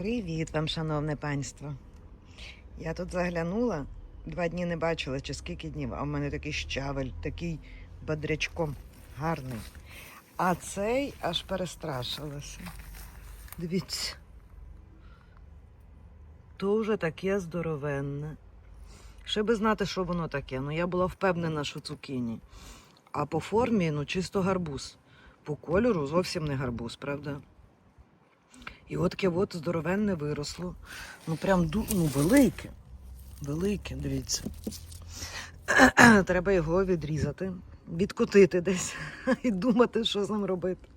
Привіт вам, шановне панство. Я тут заглянула, два дні не бачила, чи скільки днів, а в мене такий щавель, такий бодрячком гарний. А цей аж перестрашилася. Дивіться. Дуже таке здоровенне. Ще би знати, що воно таке. Ну, я була впевнена, що цукіні. А по формі, ну, чисто гарбуз. По кольору зовсім не гарбуз, правда? І от таке от здоровенне виросло. Ну прям ну, велике. Велике, дивіться. Треба його відрізати, відкотити десь і думати, що з ним робити.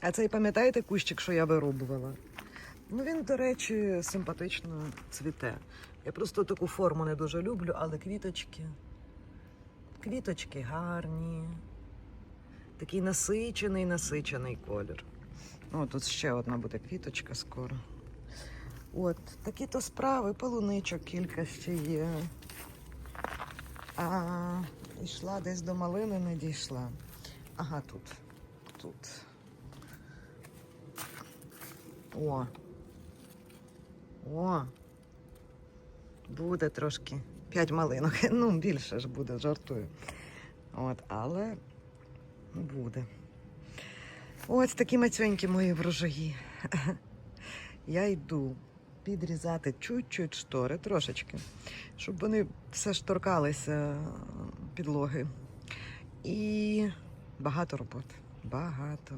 А цей, пам'ятаєте, кущик, що я вирубувала? Ну, він, до речі, симпатично цвіте. Я просто таку форму не дуже люблю, але квіточки. Квіточки гарні. Такий насичений, насичений колір. О, тут ще одна буде квіточка скоро. От, такі то справи, полуничок кілька ще є. А йшла десь до малини, не дійшла. Ага, тут. Тут. О. О. Буде трошки. П'ять малинок. Ну, більше ж буде, жартую. От, але буде. Ось такі мацьонькі мої врожаї. Я йду підрізати чуть-чуть штори, трошечки, щоб вони все ж торкалися підлоги. І багато роботи. Багато.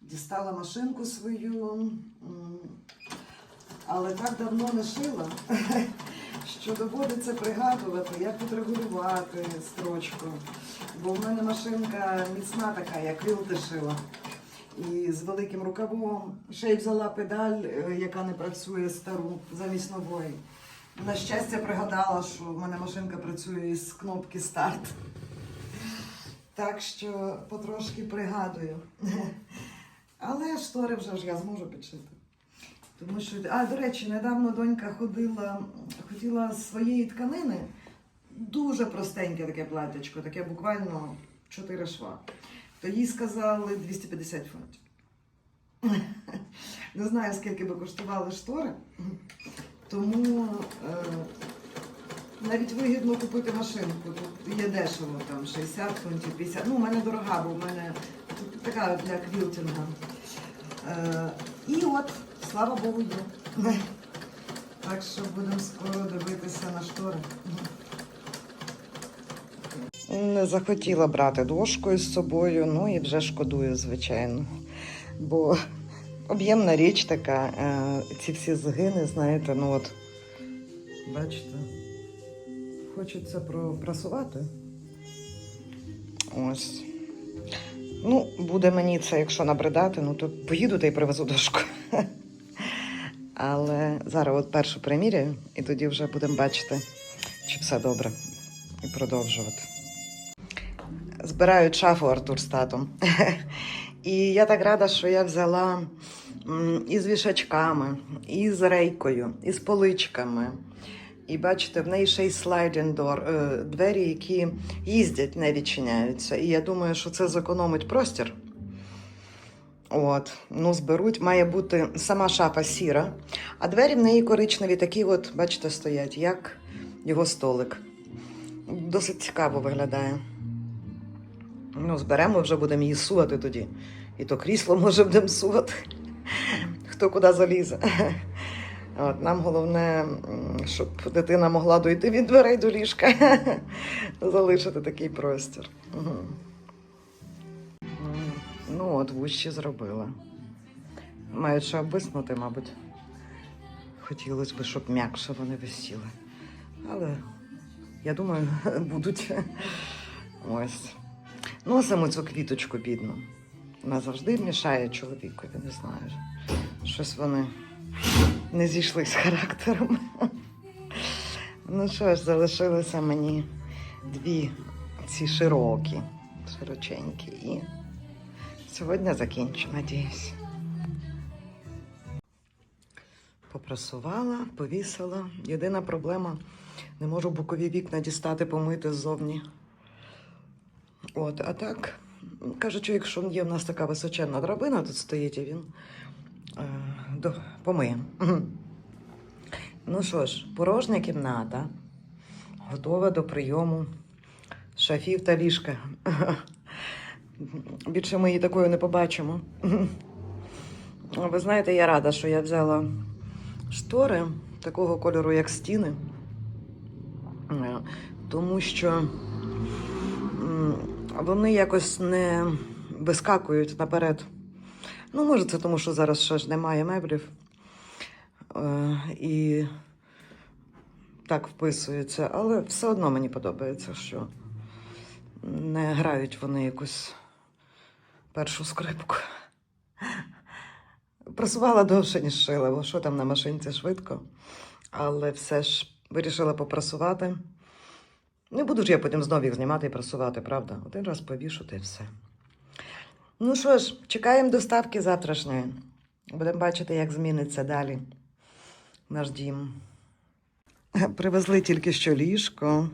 Дістала машинку свою, але так давно не шила, що доводиться пригадувати, як тут регулювати строчку. Бо в мене машинка міцна така, як вілти шила. І з великим рукавом ще й взяла педаль, е, яка не працює стару замість нової. На щастя, пригадала, що в мене машинка працює із кнопки старт. Так що потрошки пригадую. Але штори вже ж я зможу підшити. Тому що, а до речі, недавно донька ходила, хотіла з своєї тканини дуже простеньке таке платтячко, таке буквально 4 шва. То їй сказали 250 фунтів. Не знаю, скільки би коштували штори, тому е, навіть вигідно купити машинку. Тут є дешево, там 60 фунтів, 50. Ну, у мене дорога, бо в мене тут така для квілтінга. Е, і от, слава Богу, є. Так що будемо скоро дивитися на штори. Не захотіла брати дошку із собою, ну і вже шкодую, звичайно. Бо об'ємна річ така, е, ці всі згини, знаєте, ну от, бачите, хочеться пропрасувати. Ось. Ну, буде мені це, якщо набридати, ну то поїду та й привезу дошку. Але зараз от першу приміряю, і тоді вже будемо бачити, чи все добре, і продовжувати. Збирають шафу Артур з татом. І я так рада, що я взяла м, і з вішачками, і з рейкою, і з поличками. І бачите, в неї ще й door, е, двері, які їздять, не відчиняються. І я думаю, що це зекономить простір. От, ну, зберуть, має бути сама шафа сіра, а двері в неї коричневі, такі, от, бачите, стоять, як його столик. Досить цікаво виглядає. Ну, зберемо, вже будемо її сувати тоді. І то крісло може будемо сувати. Хто куди залізе. От, нам головне, щоб дитина могла дойти від дверей до ліжка, залишити такий простір. Угу. Ну, от вущі зробила. Ще обвиснути, мабуть. Хотілося б, щоб м'якше вони висіли. Але я думаю, будуть. Ось. Носимо цю квіточку бідну. Вона завжди мішає чоловікові, не знаю. Щось вони не зійшли з характером. Ну що ж, залишилося мені дві ці широкі, широченькі. І сьогодні закінчу, надіюсь. Попрасувала, повісила. Єдина проблема не можу бокові вікна дістати, помити ззовні. От, а так, кажучи, якщо є в нас така височенна драбина, тут стоїть, і він е, до, помиємо. Мгм. Ну що ж, порожня кімната, готова до прийому шафів та ліжка. Більше ми її такою не побачимо. Ви знаєте, я рада, що я взяла штори такого кольору, як стіни. Тому що вони якось не вискакують наперед. Ну, може, це тому, що зараз ще ж немає меблів. Е, І так вписується, але все одно мені подобається, що не грають вони якусь першу скрипку. Прасувала довше, ніж шила, бо що там на машинці швидко. Але все ж вирішила попрасувати. Не буду ж я потім знову їх знімати і прасувати, правда? Один раз повішу й все. Ну що ж, чекаємо доставки завтрашньої. Будемо бачити, як зміниться далі наш дім. Привезли тільки що ліжко.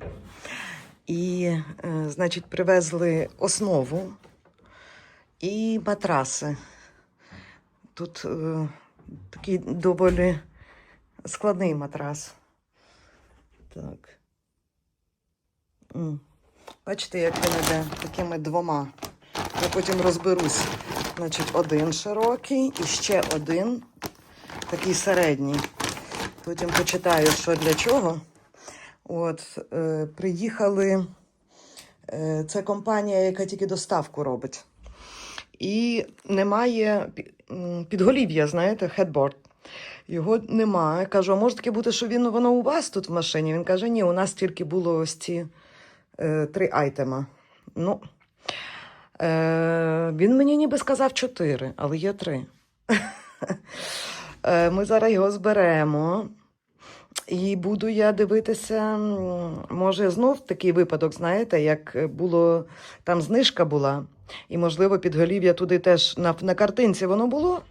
І, е, значить, привезли основу і матраси. Тут е, такий доволі складний матрас. Так. Бачите, як він іде такими двома. Я потім розберусь. Значить, один широкий і ще один такий середній. Потім почитаю, що для чого. От, е, приїхали. Е, це компанія, яка тільки доставку робить. І немає підголів'я, знаєте, хедборд. Його немає. Кажу, а може таке бути, що він воно у вас тут в машині? Він каже, ні, у нас тільки було ось ці е, три айтема. Ну, е, він мені ніби сказав чотири, але є три. Е, Ми зараз його зберемо. І буду я дивитися, може, знов такий випадок, знаєте, як було, там знижка була, і, можливо, підголів'я туди теж на, на картинці воно було.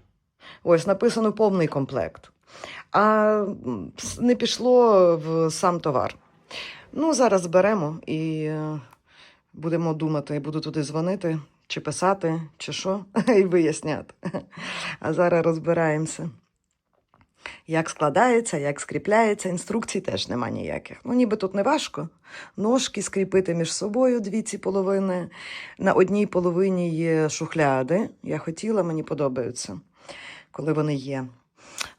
Ось написано повний комплект. А не пішло в сам товар. Ну, зараз беремо і е, будемо думати, буду туди дзвонити, чи писати, чи що, і виясняти. А зараз розбираємося. Як складається, як скріпляється, інструкцій теж нема ніяких. Ну, ніби тут не важко. Ножки скріпити між собою дві ці половини. На одній половині є шухляди. Я хотіла, мені подобаються, коли вони є.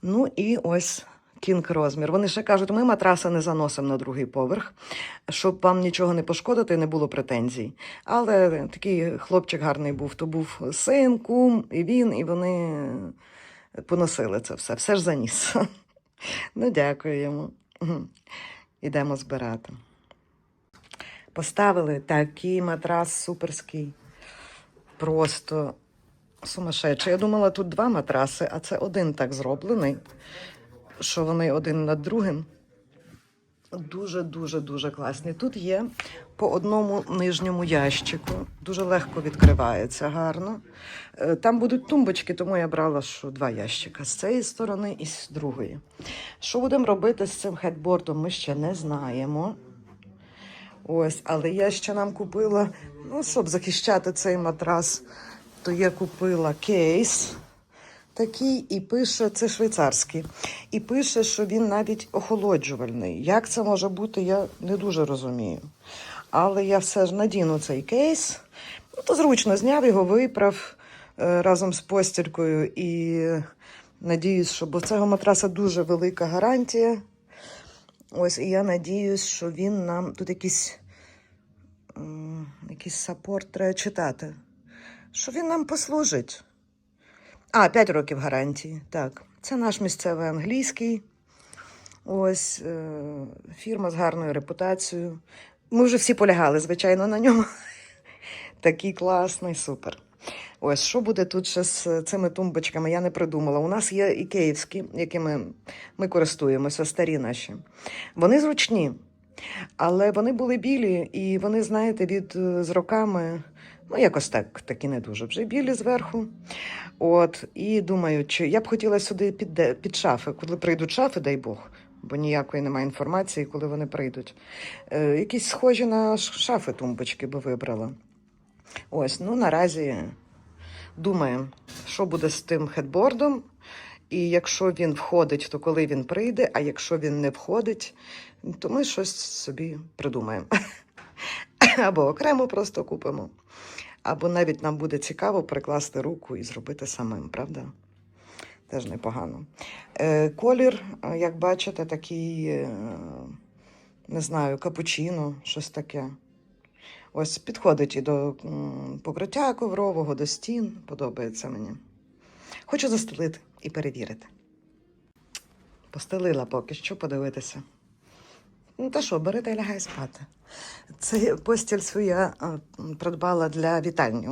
Ну і ось кінг розмір. Вони ще кажуть, ми матраси не заносимо на другий поверх, щоб вам нічого не пошкодити, не було претензій. Але такий хлопчик гарний був. То був син, кум, і він, і вони поносили це все. Все ж заніс. Ну, дякую йому. Ідемо збирати. Поставили такий матрас суперський. Просто сумасшедший. Я думала, тут два матраси, а це один так зроблений, що вони один над другим. Дуже, дуже, класні. Тут є по одному нижньому ящику. Дуже легко відкривається гарно. Е, Там будуть тумбочки, тому я брала що два ящика з цієї сторони і з другої. Що будемо робити з цим хедбордом, ми ще не знаємо. Ось, але я ще нам купила, ну, щоб захищати цей матрас, то я купила кейс такий і пише, це швейцарський, і пише, що він навіть охолоджувальний. Як це може бути, я не дуже розумію. Але я все ж надіну цей кейс, ну, то зручно зняв його, виправ е, разом з постількою і надіюсь, що бо цього матраса дуже велика гарантія. Ось, і я надіюсь, що він нам тут якийсь, якийсь саппорт треба читати. Що він нам послужить. А, 5 років гарантії. Так, це наш місцевий англійський. Ось е, фірма з гарною репутацією. Ми вже всі полягали, звичайно, на ньому. Такий класний, супер. Ось що буде тут ще з цими тумбочками, я не придумала. У нас є і київські, якими ми користуємося, старі наші. Вони зручні, але вони були білі, і вони, знаєте, від е, з роками, ну якось так, такі не дуже вже білі зверху. От, і думаю, чи я б хотіла сюди під, під шафи, коли прийдуть шафи, дай Бог, бо ніякої немає інформації, коли вони прийдуть. Е, якісь схожі на шафи тумбочки би вибрала. Ось, ну наразі думаємо, що буде з тим хедбордом. І якщо він входить, то коли він прийде, а якщо він не входить, то ми щось собі придумаємо. Або окремо просто купимо. Або навіть нам буде цікаво прикласти руку і зробити самим, правда? Теж непогано. Е, колір, е, як бачите, такий, е, не знаю, капучино, щось таке. Ось підходить і до покриття коврового, до стін. Подобається мені. Хочу застелити і перевірити. Постелила поки що подивитися. Ну, та що, бери та й лягай спати. Це постіль свою я придбала для вітальні.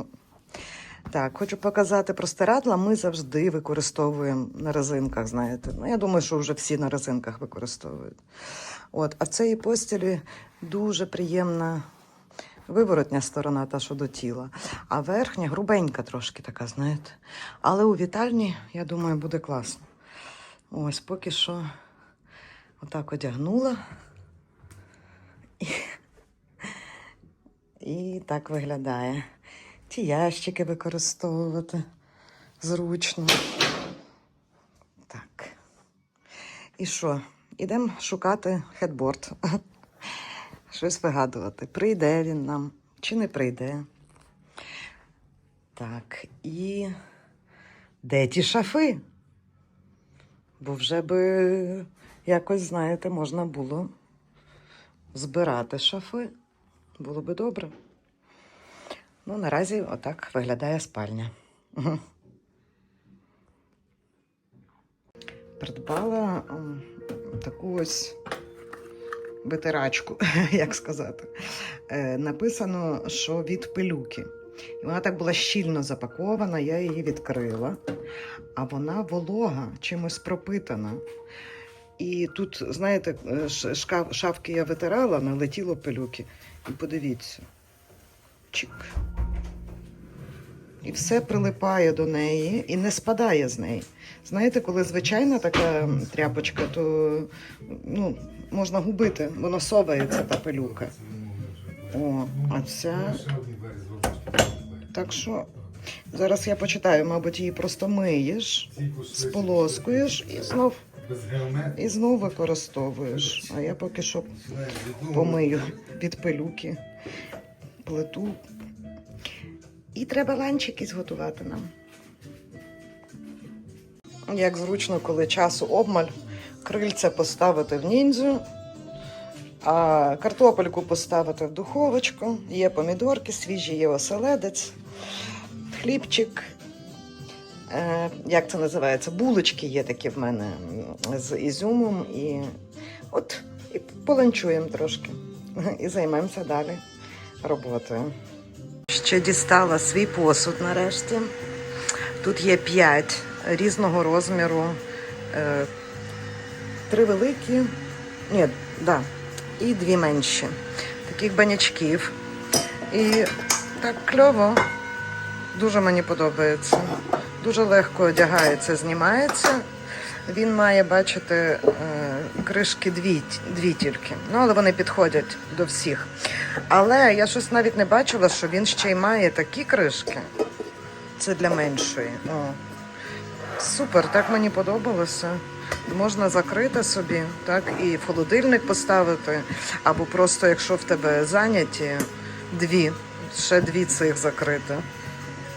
Так, хочу показати простирадла. Ми завжди використовуємо на резинках, знаєте. Ну, я думаю, що вже всі на резинках використовують. От, а в цій постілі дуже приємна виворотня сторона, та що до тіла, а верхня грубенька трошки така, знаєте. Але у вітальні, я думаю, буде класно. Ось поки що отак одягнула. І так виглядає. Ті ящики використовувати зручно. Так. І що? Ідемо шукати хедборд. Щось вигадувати. Прийде він нам чи не прийде. Так, і де ті шафи? Бо вже би якось, знаєте, можна було збирати шафи. Було би добре. Ну, наразі отак виглядає спальня. Придбала таку ось витирачку, як сказати. Е, написано, що від пилюки. І вона так була щільно запакована, я її відкрила, а вона волога, чимось пропитана. І тут, знаєте, шкаф, шафки я витирала, налетіло пилюки. І подивіться. Чик. І все прилипає до неї і не спадає з неї. Знаєте, коли звичайна така тряпочка, то ну, можна губити, воно совається та пилюка. О, а ця. Так що зараз я почитаю, мабуть, її просто миєш, сполоскуєш і знов, і знов використовуєш. А я поки що помию від пилюки плиту. І треба ланчики зготувати нам. Як зручно, коли часу обмаль, крильця поставити в ніндзю, а картопельку поставити в духовочку. Є помідорки свіжі, є оселедець, хлібчик. Е, як це називається? Булочки є такі в мене з ізюмом. І от і поланчуємо трошки. І займемося далі роботою. Ще дістала свій посуд нарешті. Тут є п'ять різного розміру. Е, Три великі, ні, да, і дві менші. Таких банячків. І так кльово. Дуже мені подобається. Дуже легко одягається, знімається. Він має бачити е, кришки дві, дві тільки. Ну, але вони підходять до всіх. Але я щось навіть не бачила, що він ще й має такі кришки. Це для меншої. О. Супер, так мені подобалося. Можна закрити собі, так, і в холодильник поставити, або просто, якщо в тебе зайняті, дві, ще дві цих закрити.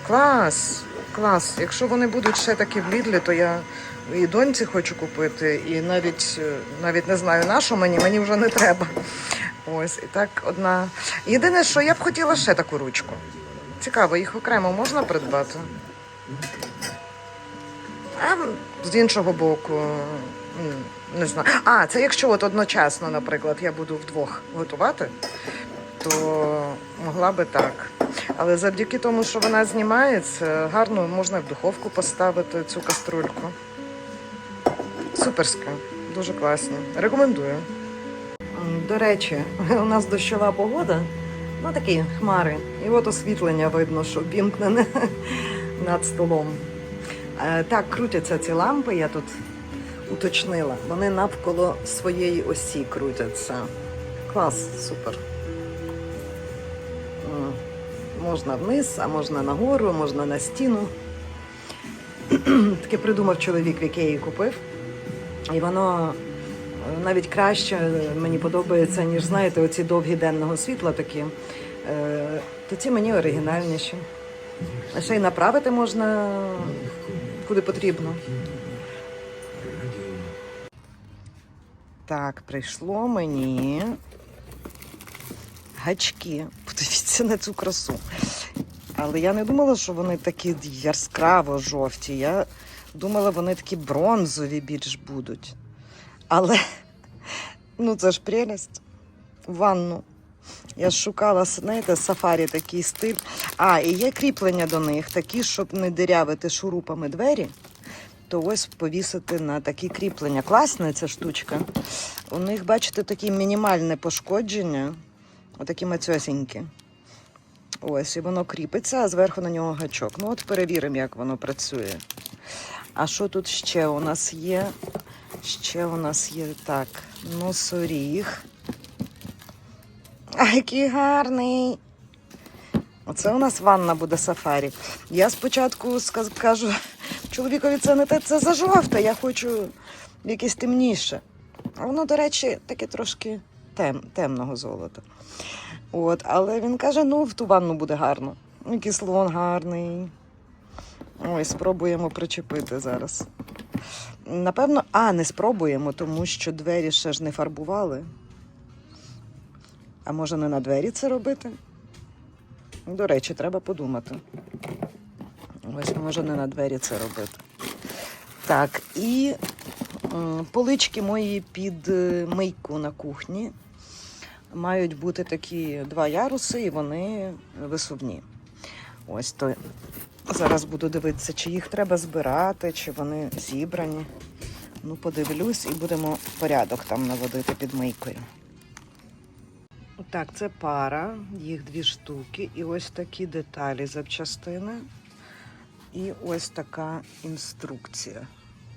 Клас! Клас! Якщо вони будуть ще такі в Лідлі, то я і доньці хочу купити, і навіть, е, навіть не знаю на що мені, мені вже не треба. Ось, і так одна. Єдине, що я б хотіла ще таку ручку. Цікаво, їх окремо можна придбати? А з іншого боку, не знаю. А, це якщо от одночасно, наприклад, я буду вдвох готувати, то могла би так. Але завдяки тому, що вона знімається, гарно можна в духовку поставити цю каструльку. Суперська, дуже класно. Рекомендую. До речі, у нас дощова погода, ну такі хмари. І от освітлення видно, що вімкнене над столом. Е, Так, крутяться ці лампи, я тут уточнила. Вони навколо своєї осі крутяться. Клас, супер. Можна вниз, а можна нагору, можна на стіну. Таке придумав чоловік, в який купив. І воно е, навіть краще е, мені подобається, ніж знаєте, оці довгі денного світла такі. Е, То ці мені оригінальніші. Ще й направити можна куди потрібно. Так, прийшло мені гачки. Подивіться на цю красу. Але я не думала, що вони такі яскраво жовті. Я думала, вони такі бронзові більш будуть. Але ну це ж прелість. Ванну. Я шукала, знаєте, сафарі такий стиль. А, і є кріплення до них, такі, щоб не дирявити шурупами двері, то ось повісити на такі кріплення. Класна ця штучка. У них, бачите, такі мінімальне пошкодження, отакі мацьосінькі. Ось, і воно кріпиться, а зверху на нього гачок. Ну, от перевіримо, як воно працює. А що тут ще у нас є? Ще у нас є так, носоріг. А який гарний. Оце у нас ванна буде сафарі. Я спочатку кажу чоловікові, це не те, це за жовте, я хочу якесь темніше. А воно, до речі, таке трошки тем, темного золота. От, але він каже: ну, в ту ванну буде гарно. Який слон гарний. Ой, спробуємо причепити зараз. Напевно, а, не спробуємо, тому що двері ще ж не фарбували. А може не на двері це робити? До речі, треба подумати. Ось може не на двері це робити. Так, і полички мої під е, мийку на кухні мають бути такі два яруси, і вони висувні. Ось то зараз буду дивитися, чи їх треба збирати, чи вони зібрані. Ну, подивлюсь і будемо порядок там наводити під мийкою. Так, це пара, їх дві штуки, і ось такі деталі запчастини. І ось така інструкція.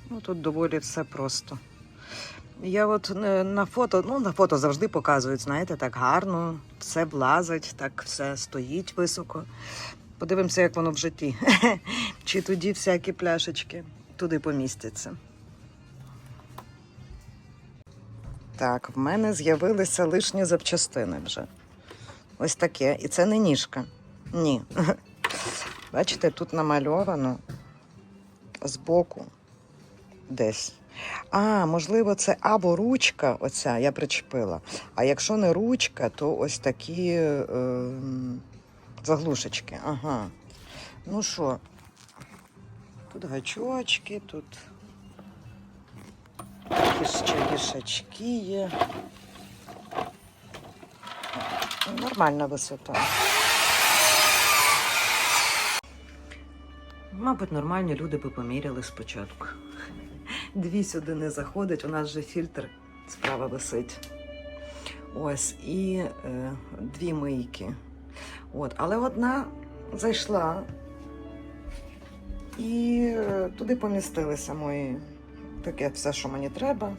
Ну, тут доволі все просто. Я от е, на фото, ну на фото завжди показують, знаєте, так гарно, все влазить, так все стоїть високо. Подивимося, як воно в житті. Чи тоді всякі пляшечки туди помістяться. Так, в мене з'явилися лишні запчастини вже. Ось таке. І це не ніжка. Ні. Бачите, тут намальовано збоку десь. А, можливо, це або ручка, оця я причепила. А якщо не ручка, то ось такі е, заглушечки. Ага. Ну що, тут гачочки, тут ще вішачки є. Нормальна висота. Мабуть, нормальні люди би поміряли спочатку. Дві сюди не заходить, у нас же фільтр справа висить. Ось, і е, дві мийки. От, але одна зайшла, і е, туди помістилися мої таке все, що мені треба.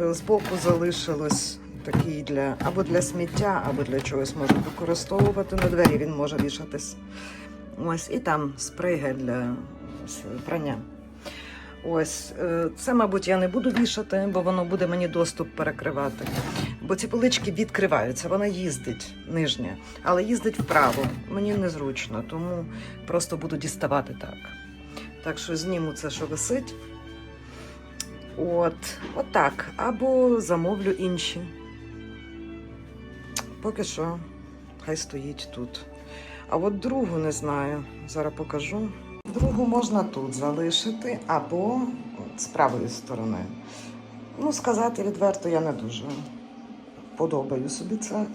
Е, Збоку залишилось такий для або для сміття, або для чогось можу використовувати. На двері він може вішатись. Ось, і там спрей для прання. Ось, е, це, мабуть, я не буду вішати, бо воно буде мені доступ перекривати. Бо ці полички відкриваються, вона їздить нижня, але їздить вправо. Мені незручно, тому просто буду діставати так. Так що зніму це, що висить. От, так. Або замовлю інші. Поки що, хай стоїть тут. А от другу не знаю. Зараз покажу. Другу можна тут залишити або з правої сторони. Ну, сказати відверто, я не дуже подобаю собі це.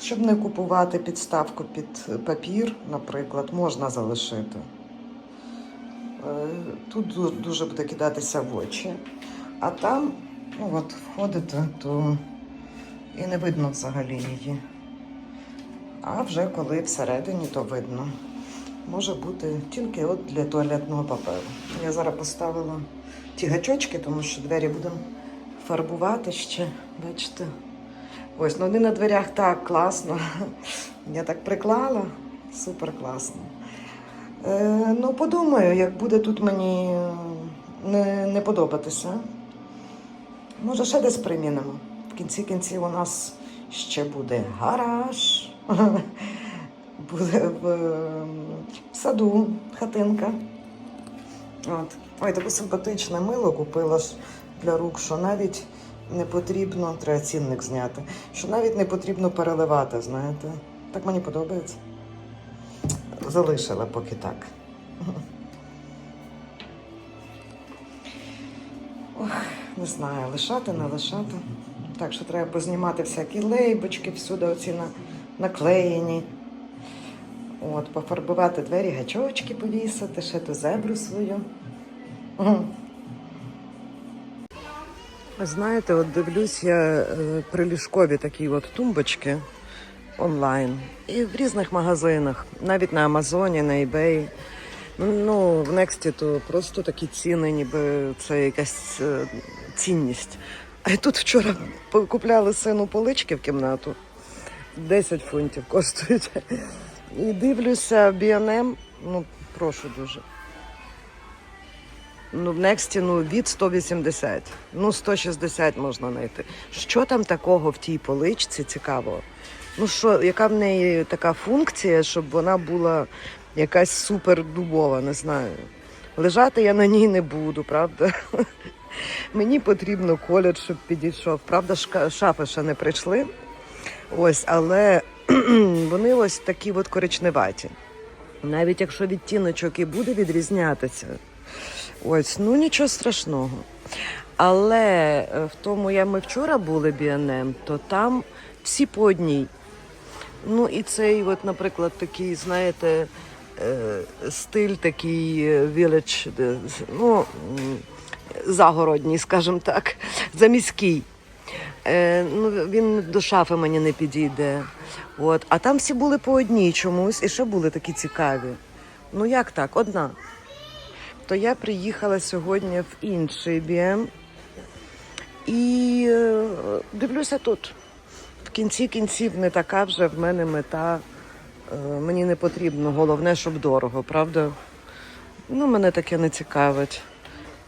Щоб не купувати підставку під папір, наприклад, можна залишити. Е, Тут дуже буде кидатися в очі. А там, ну от, входите, то і не видно взагалі її. А вже коли всередині, то видно. Може бути тільки от для туалетного паперу. Я зараз поставила ті гачочки, тому що двері будемо фарбувати ще. Бачите, Ось, ну вони на дверях так класно. Я так приклала. Супер класно. Е, ну, подумаю, як буде тут мені е, не, не подобатися. Може, ще десь примінимо. В кінці кінців у нас ще буде гараж. Буде в, е, в саду хатинка. От. Ой, таке симпатичне мило купила ж для рук, що навіть не потрібно, треба цінник зняти, що навіть не потрібно переливати, знаєте. Так мені подобається. Залишила поки так. Ох, не знаю, лишати, не лишати. Так що треба познімати всякі лейбочки, всюди оці на, наклеєні. От, пофарбувати двері, гачочки повісити, ще ту зебру свою. Знаєте, от дивлюсь я е, приліжкові такі от тумбочки онлайн і в різних магазинах, навіть на Амазоні, на eBay. Ну, в Нексті то просто такі ціни, ніби це якась е, цінність. А тут вчора купляли сину полички в кімнату. 10 фунтів коштують. І дивлюся B&M, ну, прошу дуже. Ну, в Нексті ну, від 180, ну 160 можна знайти. Що там такого в тій поличці цікавого? Ну що, яка в неї така функція, щоб вона була якась супер дубова, не знаю. Лежати я на ній не буду, правда? Мені потрібно колір, щоб підійшов. Правда, шафи ще не прийшли. Ось, але вони ось такі от коричневаті. Навіть якщо відтіночок і буде відрізнятися, ось, ну нічого страшного. Але е, в тому, як ми вчора були B&M, то там всі по одній. Ну і цей, от, наприклад, такий, знаєте, е, стиль такий е, village, ну, загородній, скажімо так, заміський. Е, ну, він до шафи мені не підійде. От. А там всі були по одній чомусь і ще були такі цікаві. Ну як так? Одна. То я приїхала сьогодні в інший БМ і е, дивлюся тут. В кінці кінців не така вже в мене мета. Е, мені не потрібно, головне, щоб дорого, правда? Ну, мене таке не цікавить.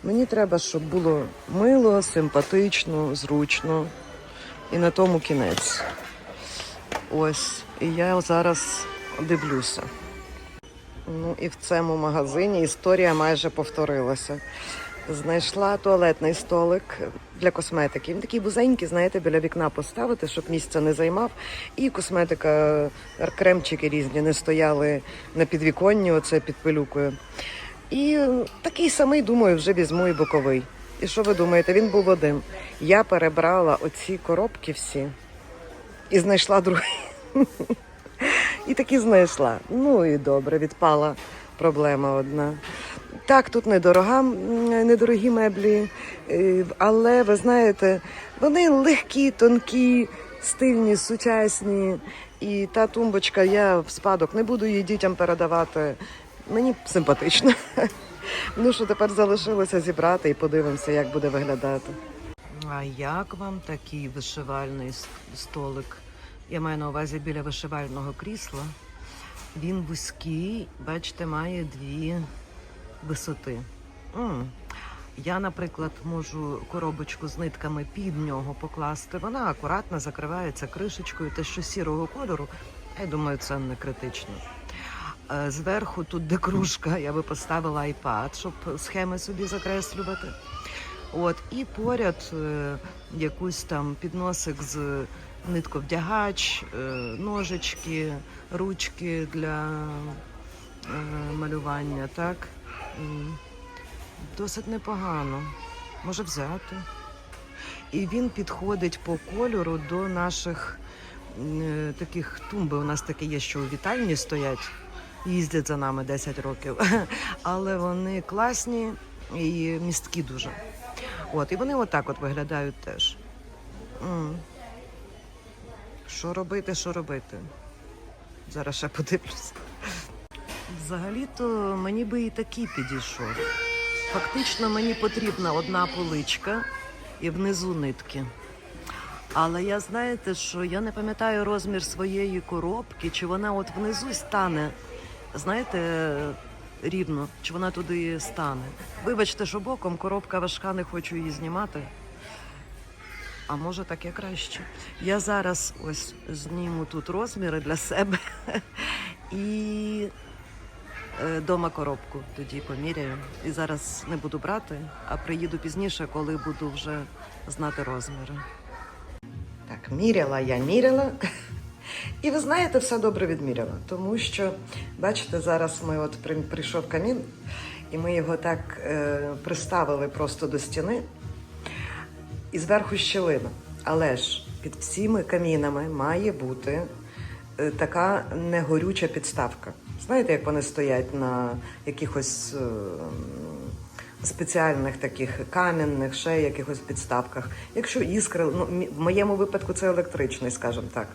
Мені треба, щоб було мило, симпатично, зручно. І на тому кінець. Ось. І я зараз дивлюся. Ну і в цьому магазині історія майже повторилася. Знайшла туалетний столик для косметики. Він такий вузенький, знаєте, біля вікна поставити, щоб місця не займав. І косметика, кремчики різні не стояли на підвіконні, оце під пилюкою. І такий самий, думаю, вже візьму і боковий. І що ви думаєте? Він був один. Я перебрала оці коробки всі і знайшла другий. І таки знайшла. Ну і добре, відпала проблема одна. Так, тут недорога, недорогі меблі, е, але ви знаєте, вони легкі, тонкі, стильні, сучасні. І та тумбочка, я в спадок не буду її дітям передавати. Мені симпатично. Ну що тепер залишилося зібрати і подивимося, як буде виглядати. А як вам такий вишивальний столик? Я маю на увазі біля вишивального крісла. Він вузький, бачите, має дві висоти. М. Я, наприклад, можу коробочку з нитками під нього покласти. Вона акуратно закривається кришечкою, те, що сірого кольору. Я думаю, це не критично. Е, Зверху тут де кружка, я би поставила iPad, щоб схеми собі закреслювати. От, і поряд е, там підносик з нитковдягач, е, ножички, ручки для е, малювання. Так? Досить непогано. Може взяти. І він підходить по кольору до наших е, таких тумби. У нас таке є, що у вітальні стоять, їздять за нами 10 років. Але вони класні і місткі дуже. От, і вони отак от виглядають теж. Що робити, що робити? Зараз ще подивлюся. Взагалі-то мені би і такий підійшов. Фактично мені потрібна одна поличка і внизу нитки. Але я знаєте, що я не пам'ятаю розмір своєї коробки, чи вона от внизу стане, знаєте, рівно, чи вона туди стане. Вибачте, що боком коробка важка, не хочу її знімати. А може таке краще. Я зараз ось зніму тут розміри для себе і е, дома коробку тоді поміряю. І зараз не буду брати, а приїду пізніше, коли буду вже знати розміри. Так, міряла я міряла. І ви знаєте, все добре відміряла. Тому що, бачите, зараз ми от прийшов камін, і ми його так е, приставили просто до стіни, і зверху щілина. Але ж під всіми камінами має бути е, така негорюча підставка. Знаєте, як вони стоять на якихось е, спеціальних таких кам'яних, ще якихось підставках. Якщо іскри, ну в моєму випадку це електричний, скажімо так.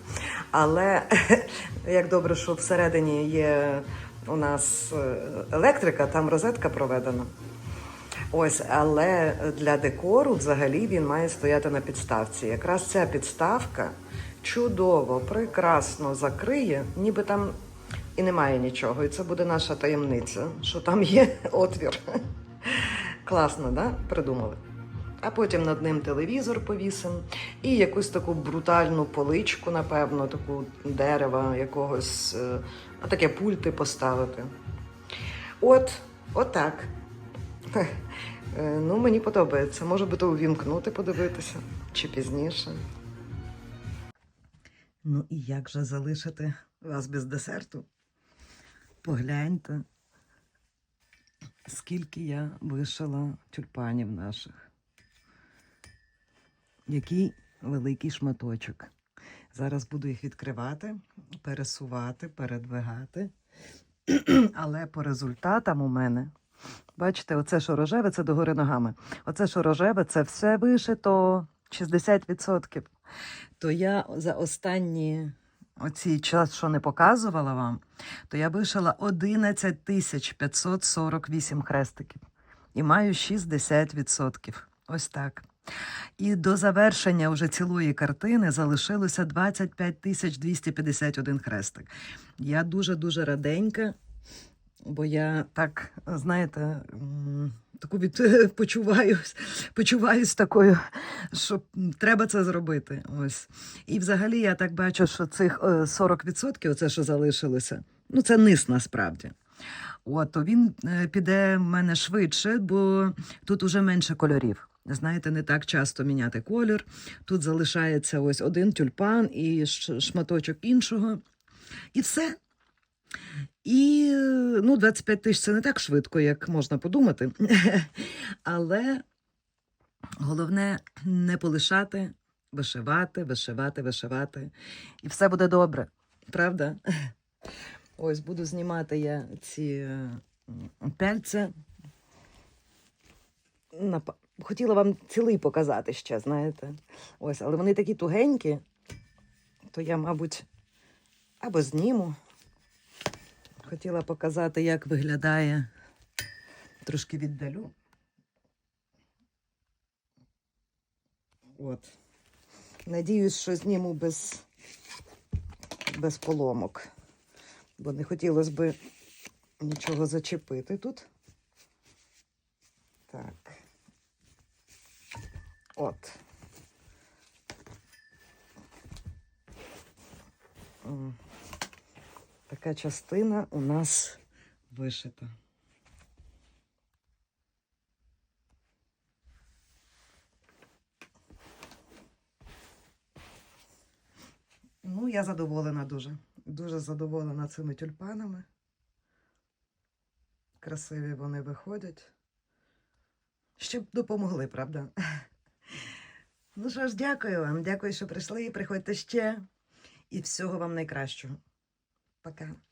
Але як добре, що всередині є у нас е, електрика, там розетка проведена. Ось, але для декору взагалі він має стояти на підставці. Якраз ця підставка чудово, прекрасно закриє, ніби там і немає нічого. І це буде наша таємниця, що там є отвір. Класно, да? Придумали. А потім над ним телевізор повісимо і якусь таку брутальну поличку, напевно, таку дерева якогось, е, а таке пульти поставити. От, отак. Е, Ну, мені подобається. Може би то увімкнути, подивитися чи пізніше. Ну і як же залишити вас без десерту? Погляньте, скільки я вишила тюльпанів наших. Який великий шматочок. Зараз буду їх відкривати, пересувати, передвигати. Але по результатам у мене Бачите, оце що рожеве, це догори ногами. Оце що рожеве, це все вишито 60%. То я за останні оцей час, що не показувала вам, то я вишила 11 тисяч 548 хрестиків і маю 60%. Ось так. І до завершення вже цілої картини залишилося 25 тисяч 251 хрестик. Я дуже-дуже раденька, бо я так, знаєте, таку від почуваюсь, почуваюсь такою, що треба це зробити. Ось. І взагалі я так бачу, що цих е, 40%, оце що залишилося, ну це низ насправді. От, то він е, піде в мене швидше, бо тут уже менше кольорів. Знаєте, не так часто міняти колір. Тут залишається ось один тюльпан і шматочок іншого. І все. І ну, 25 тисяч це не так швидко, як можна подумати. Але головне не полишати, вишивати, вишивати, вишивати. І все буде добре. Правда? Ось буду знімати я ці е, пяльця. Хотіла вам цілий показати ще, знаєте. Ось, але вони такі тугенькі, то я, мабуть, або зніму. Хотіла показати, як виглядає. Трошки віддалю. От. Надіюсь, що зніму без, без поломок. Бо не хотілося б нічого зачепити тут. Так. От. Така частина у нас вишита. Ну, я задоволена дуже. Дуже задоволена цими тюльпанами. Красиві вони виходять. Щоб допомогли, правда? Ну що ж, дякую вам. Дякую, що прийшли. Приходьте ще. І всього вам найкращого. 不干。